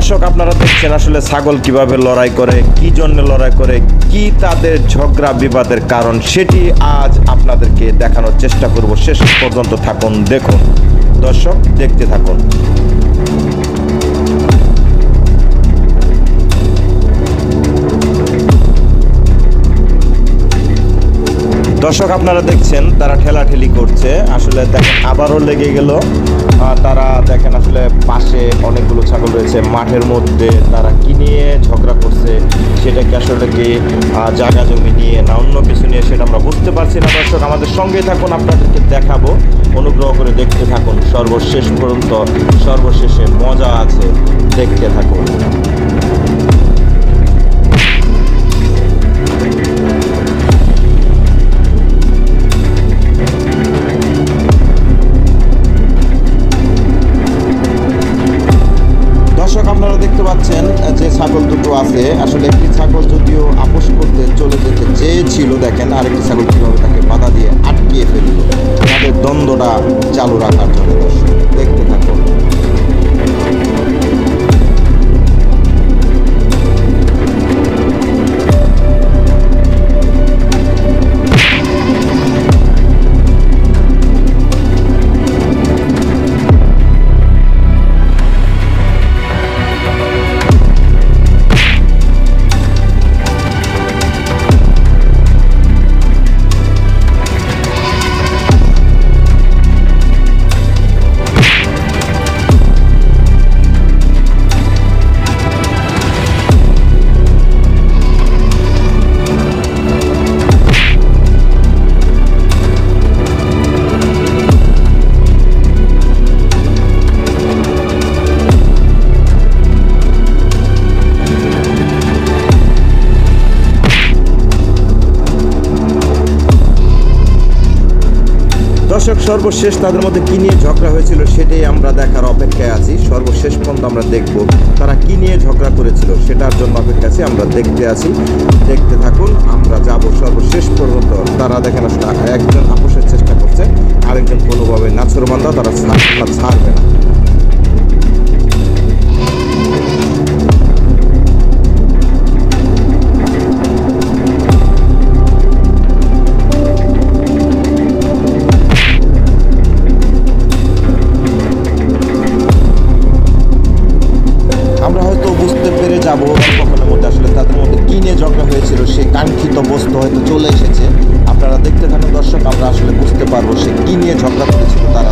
দর্শক, আপনারা দেখছেন আসলে ছাগল কীভাবে লড়াই করে, কি জন্য লড়াই করে, কি তাদের ঝগড়া বিবাদের কারণ সেটি আজ আপনাদেরকে দেখানোর চেষ্টা করব। শেষ পর্যন্ত থাকুন, দেখুন। দর্শক, দেখতে থাকুন। দর্শক, আপনারা দেখছেন তারা ঠেলাঠেলি করছে। আসলে দেখেন, আবারও লেগে গেল। তারা দেখেন আসলে পাশে অনেকগুলো ছাগল রয়েছে, মাঠের মধ্যে তারা কি নিয়ে ঝগড়া করছে সেটাকে আসলে কি জায়গা জমি নিয়ে না অন্য কিছু নিয়ে সেটা আমরা বুঝতে পারছি না। দর্শক, আমাদের সঙ্গে থাকুন, আপনাদেরকে দেখাবো, অনুগ্রহ করে দেখতে থাকুন। সর্বশেষ পর্যন্ত, সর্বশেষে মজা আছে, দেখতে থাকুন। আসলে একটি ছাগল যদিও আপোষ করতে চলে যেতে চেয়েছিল, দেখেন আরেকটি ছাগল কীভাবে তাকে বাধা দিয়ে আটকিয়ে দর্শক, সর্বশেষ তাদের মধ্যে কি নিয়ে ঝগড়া হয়েছিল সেটাই আমরা দেখার অপেক্ষায় আছি। সর্বশেষ পর্যন্ত আমরা দেখব তারা কী নিয়ে ঝগড়া করেছিল সেটার জন্য অপেক্ষা আছি। আমরা দেখতে আছি। দেখতে থাকুন, আমরা যাব সর্বশেষ পর্যন্ত। তারা দেখেন আসলে একজন আপোষের চেষ্টা করছে, আরেকজন কোনোভাবে নাছরবান্ধা তারা ছাড়বে না। যাব কখনোর মধ্যে আসলে তাদের মধ্যে কী নিয়ে ঝগড়া হয়েছিল সে কাঙ্ক্ষিত বস্তু হয়তো চলে এসেছে। আপনারা দেখতে থাকুন দর্শক, আমরা আসলে বুঝতে পারব সে কী নিয়ে ঝগড়া করেছিল তারা